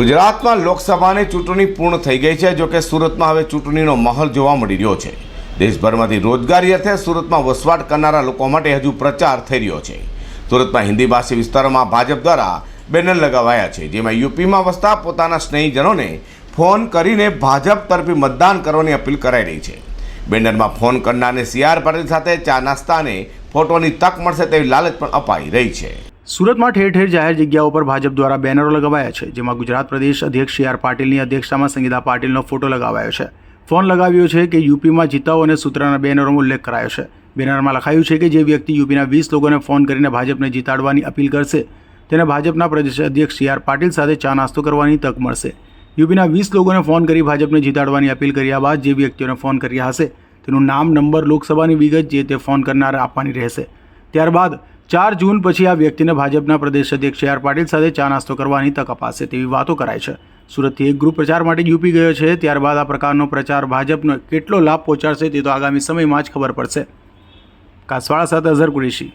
ગુજરાતમાં લોકસભાની ચૂંટણી પૂર્ણ થઈ ગઈ છે જોકે સુરતમાં હવે ચૂંટણીનો માહોલ જોવા મળી રહ્યો છે. દેશભરમાંથી રોજગારી અર્થે સુરતમાં વસવાટ કરનારા લોકો માટે હજુ પ્રચાર થઈ રહ્યો છે. સુરતમાં હિન્દી ભાષી વિસ્તારોમાં ભાજપ દ્વારા બેનર લગાવાયા છે, જેમાં યુપીમાં વસતા પોતાના સ્નેહીજનોને ફોન કરીને ભાજપ તરફી મતદાન કરવાની અપીલ કરાઈ રહી છે. બેનરમાં ફોન કરનારને સીઆર પાટીલ સાથે ચા નાસ્તા અને ફોટોની તક મળશે તેવી લાલચ પણ અપાઈ રહી છે. સુરતમાં ઠેર ઠેર જાહેર જગ્યાઓ પર ભાજપ દ્વારા બેનરો લગાવાયા છે, જેમાં ગુજરાત પ્રદેશ અધ્યક્ષ સી આર પાટીલની અધ્યક્ષતામાં સંગીતા પાટીલનો ફોટો લગાવાયો છે. ફોન લગાવ્યો છે કે યુપીમાં જીતાઓ અને સૂત્રના બેનરોમાં ઉલ્લેખ કરાયો છે. બેનરમાં લખાયું છે કે જે વ્યક્તિ યુપીના વીસ લોકોને ફોન કરીને ભાજપને જીતાડવાની અપીલ કરશે, તેને ભાજપના પ્રદેશ અધ્યક્ષ સી આર પાટીલ સાથે ચા નાસ્તો કરવાની તક મળશે. યુપીના વીસ લોકોને ફોન કરી ભાજપને જીતાડવાની અપીલ કર્યા બાદ જે વ્યક્તિઓને ફોન કર્યા હશે, તેનું નામ, નંબર, લોકસભાની વિગત જે તે ફોન કરનાર આપવાની રહેશે. ત્યારબાદ ચાર જૂન પછી આ વ્યક્તિને ભાજપના પ્રદેશ અધ્યક્ષ આર પાટીલ સાથે ચા નાસ્તો કરવાની તક અપાશે તેવી વાતો કરાય છે. સુરતથી એક ગ્રુપ પ્રચાર માટે યુપી ગયો છે. ત્યારબાદ આ પ્રકારનો પ્રચાર ભાજપનો કેટલો લાભ પહોંચાડશે તે તો આગામી સમયમાં જ ખબર પડશે. કાસવાળા સાથે અઝર કુરેશી.